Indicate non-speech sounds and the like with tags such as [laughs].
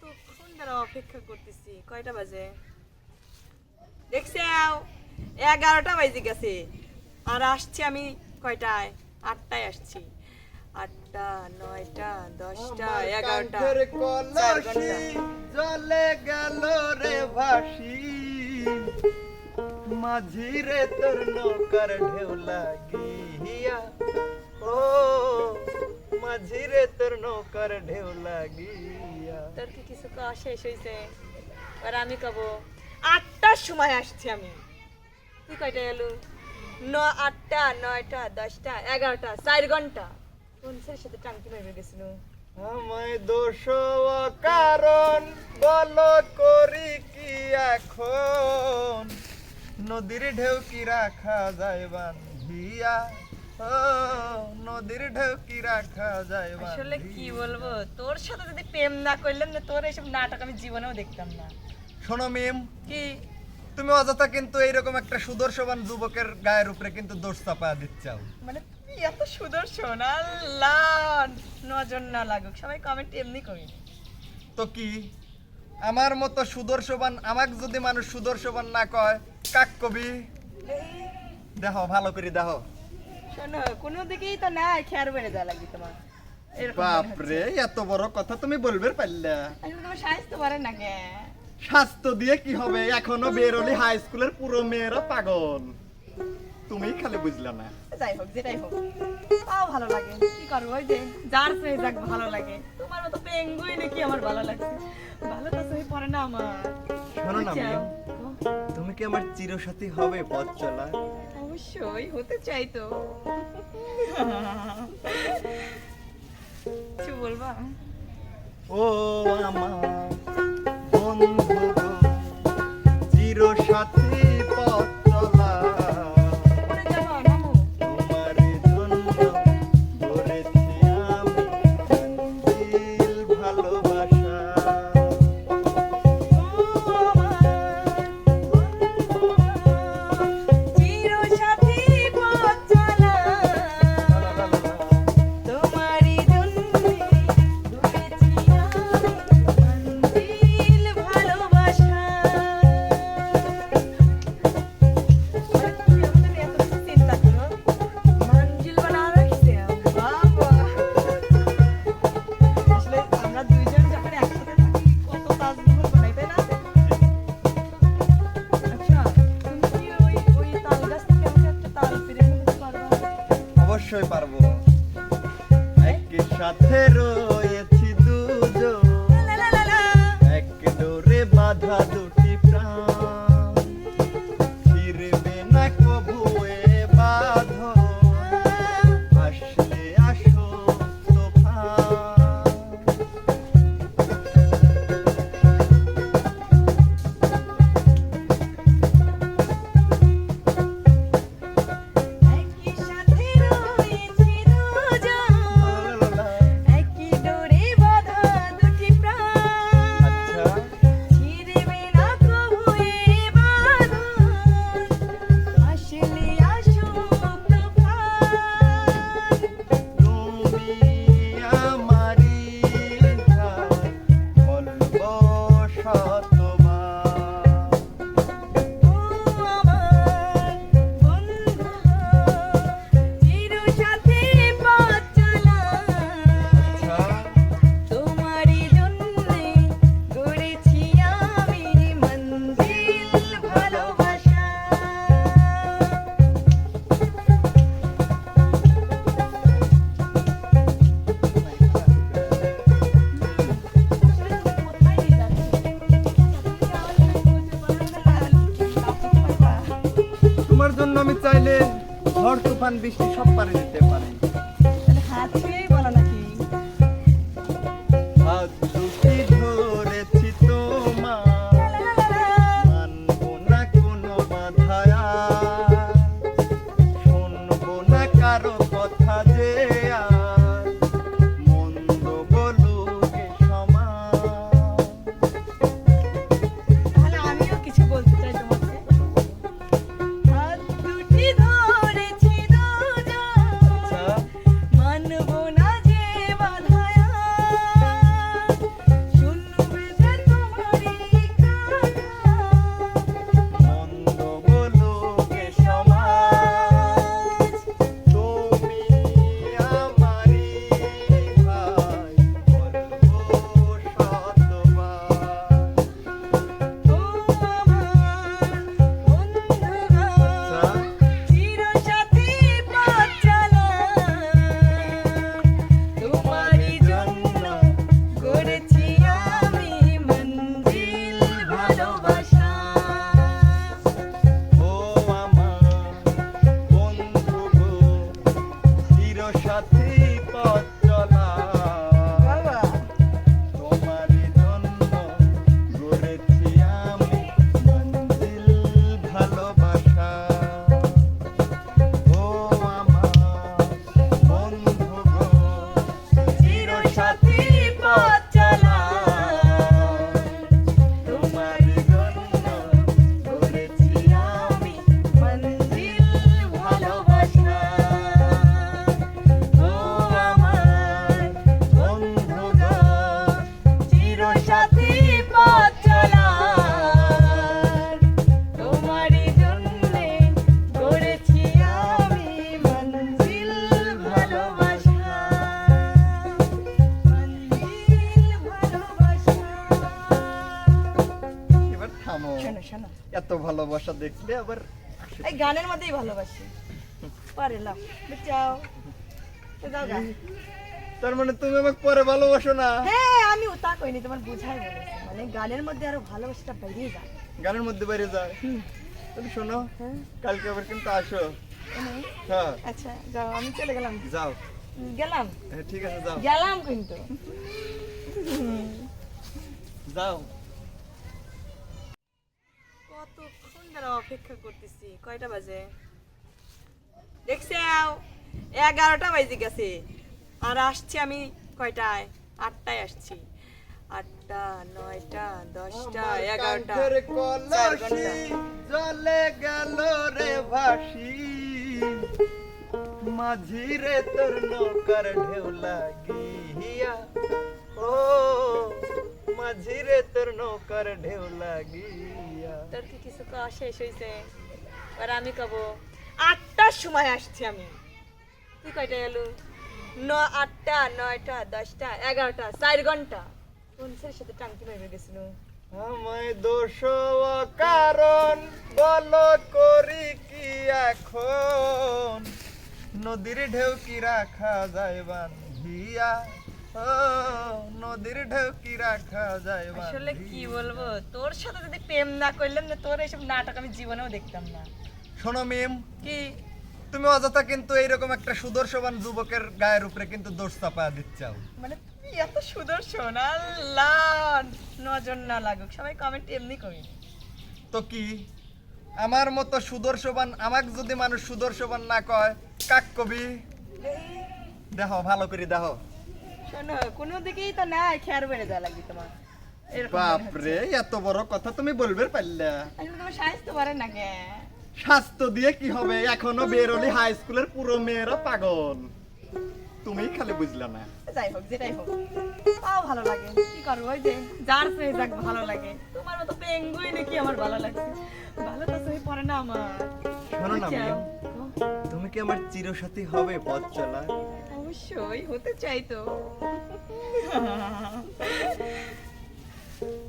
কতক্ষণ ধরে অপেক্ষা করতেছি? কয়টা বাজে? দেখছি এগারোটা বাজে গেছে। আর আসছি আমি কয়টায়? আটটায় আসছি। আটটা নয়টা দশটা এগারোটা। জলে গেল রে ভাসি। মাঝি রে তোর নৌকার ঢেউ লাগিয়া ও মাঝি রে তোর নৌকার ঢেউ লাগিয়া। তোর কি কিছু খাওয়া শেষ হয়েছে আর আমি কব আটটার সময় আসছি আমি। তুই কয়টা এলো? ন আটটা, নয়টা, দশটা, এগারোটা, চার ঘণ্টা। ছেলের সাথে টাঙ্কি মেরে গেছিল। আমায় দোষ কারণ বলো করি কি এখন? নদীর ঢেউ কি রাখা যায় বান্ধিয়া। নদীর ঢেউ কি রাখা যায় আসলে কি বলব? তোর সাথে যদি প্রেম না করলাম না তোর এইসব নাটক আমি জীবনেও দেখতাম না। শোনো মিম কি? তুমি অযথা কিন্তু এইরকম একটা সুদর্শবান যুবকের গায়ের উপরে কিন্তু দোষ চাপা দিচ্ছাও মানে তুই এত সুদর্শন? আল্লাহ! নজর না লাগুক সবাই কমেন্ট এমনি করি। তো কি? আমার মতো সুদর্শবান আমাকে যদি মানুষ সুদর্শবান না কয় কাক কবি? দেখো ভালো করে দেখো শোনো কোনো দিকেই তো নাই খেয়ার বেড়ে যা লাগবে তোমার। এরকম হচ্ছে। বাপরে এত বড় কথা তুমি বলবে পারলা। তোমার সাইজ পারে না কে? স্বাস্থ্য দিয়ে কি হবে? এখনও বেরোলি হাই স্কুলের পুরো মেয়েরা পাগল। তুমি খালি বুঝলা না। যাই হোক যেটাই হোক। তাও ভালো লাগে। কি করব ওই যে যার চেয়ে যাক ভালো লাগে। তোমার মতো পেঙ্গুই নাকি আমার ভালো লাগছে? ভালো তো পড়ে না আমার। শোনো না কি আমার চিরসাথী হবে পথ চলা? অবশ্যই হতে চাই তো। কিছু বলবা? ও আমার বন্ধু চিরসাথী পথ চলা। ভালোবাসা। অবশ্যই পারব। একই সাথে রয়েছি দুজন। এক ডোরে বাধা বৃষ্টি সব পারে দিতে শোনো এত ভালোবাসা দেখলে আবার এই গানের মধ্যেই ভালোবাসি। পারে লাও। তো যাও। তার মানে তুমি আমাকে পরে ভালোবাসো না? হ্যাঁ আমি তা কইনি তোমার বুঝাই বলেছি। মানে গানের মধ্যে আরও ভালোবাসাটা বেরিয়ে যায়। গানের মধ্যে বাইরে যায়? তুমি শোনো হ্যাঁ। কালকে আবার কিন্তু আসো। হ্যাঁ। আচ্ছা যাও আমি চলে গেলাম। যাও। গেলাম। হ্যাঁ, ঠিক আছে যাও। গেলাম কিন্তু। যাও। অপেক্ষা করতেছি। কয়টা বাজে? দেখছে এগারোটা বাজে গেছে। আর আসছি আমি কয়টায়? আটটায় আসছি। আটটা নয়টা দশটা এগারোটা। জলে গেল রে ভাসি। মাঝি রে তোর নৌকার ঢেউ লাগিয়া ও মাঝি রে তোর নৌকার ঢেউ লাগিয়া। তোর কি কিছু খাওয়া শেষ হয়েছে আর আমি কব আটটার সময় আসছি আমি। তুই কয়টা এলু? ন, আটটা, নয়টা, দশটা, এগারোটা, চার ঘণ্টা। কোন ছেলের সাথে টাঙ্কি মেরে গেছিল? আমায় দোষ কারণ বলো করি কি এখন? নদীর ঢেউ কি রাখা যায় বান্ধিয়া। নদীর ঢেউ কি রাখা যায় আসলে কি? বলব তোর সাথে যদি প্রেম না করলাম না তোর এইসব নাটক আমি জীবনেও দেখতাম না। শোনো মিম কি? তুমি অযথা কিন্তু এইরকম একটা সুদর্শবান যুবকের গায়ের উপরে কিন্তু দোষ চাপায়া দিচ্ছাও। মানে তুই এত সুদর্শন আল্লাহ! নজর না লাগুক সবাই কমেন্ট এমনি করি। তো কি? আমার মতো সুদর্শবান আমাকে যদি মানুষ সুদর্শবান না কয় কাক কবি? দেখো ভালো করে দেখো শোনো কোনো দিকেই তো নাই খেয়ার বেড়ে দেওয়া লাগবে তোমার। এরকম হচ্ছে। বাপরে এত বড় কথা তুমি বলবে পারলা। তোমার সাইজ পারে না কে? স্বাস্থ্য দিয়ে কি হবে? এখনও বেরোলি হাই স্কুলের পুরো মেয়েরা পাগল। তুমি খালি বুঝলা না। যাই হোক যেটাই হোক। তাও ভালো লাগে। কি করব ওই যে যার যাক ভালো লাগে। তোমার মতো পেঙ্গুই নাকি আমার ভালো লাগে ভালো তো সহি পড়ে না আমার। শোনো না তুমি কি আমার চিরসাথী হবে পথ চলা? অবশ্যই হতে চাই তো [laughs]